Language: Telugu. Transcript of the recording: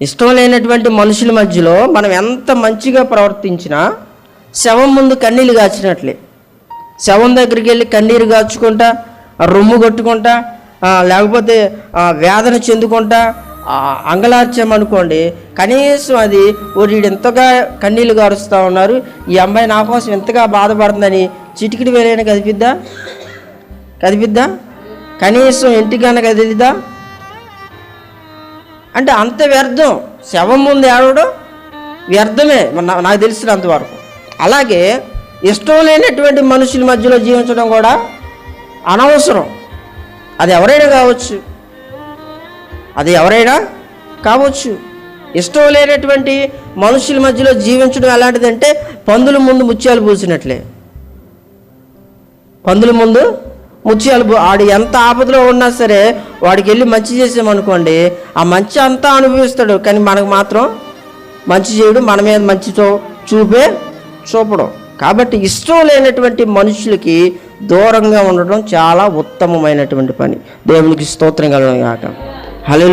ఇష్టం లేనటువంటి మనుషుల మధ్యలో మనం ఎంత మంచిగా ప్రవర్తించినా శవం ముందు కన్నీళ్ళు కాచినట్లే. శవం దగ్గరికి వెళ్ళి కన్నీరు కాచుకుంటా రొమ్ము కొట్టుకుంటా లేకపోతే వేదన చెందుకుంటా ఆ, అంగలార్చామనుకోండి కనీసం అది వీడు ఎంతగా కన్నీళ్ళు గారుస్తూ ఉన్నారు ఈ అమ్మాయి నా కోసం ఎంతగా బాధపడుతుందని చిటికిడి వేలైనా కదిపిద్దా? కదిపిద్దా? కనీసం ఇంటికన్నా కదిపిద్దా అంటే అంత వ్యర్థం. శవం ముందు ఏడవడం వ్యర్థమే. మన- నాకు తెలిసినంత వరకు. అలాగే ఇష్టం లేనటువంటి మనుషుల మధ్యలో జీవించడం కూడా అనవసరం. అది ఎవరైనా కావచ్చు. అది ఎవరైనా కావచ్చు. ఇష్టం లేనటువంటి మనుషుల మధ్యలో జీవించడం ఎలాంటిదంటే పందుల ముందు ముత్యాలు పూసినట్లే. పందుల ముందు ముత్యాలు ఆడు ఎంత ఆపదలో ఉన్నా సరే వాడికి వెళ్ళి మంచి చేసామనుకోండి ఆ మంచి అంతా అనుభవిస్తాడు. కానీ మనకు మాత్రం మంచి చేయడు మన మీద మంచితో చూపే చూపడం. కాబట్టి ఇష్టం లేనటువంటి మనుషులకి దూరంగా ఉండడం చాలా ఉత్తమమైనటువంటి పని. దేవునికి స్తోత్రం కలగాక హలో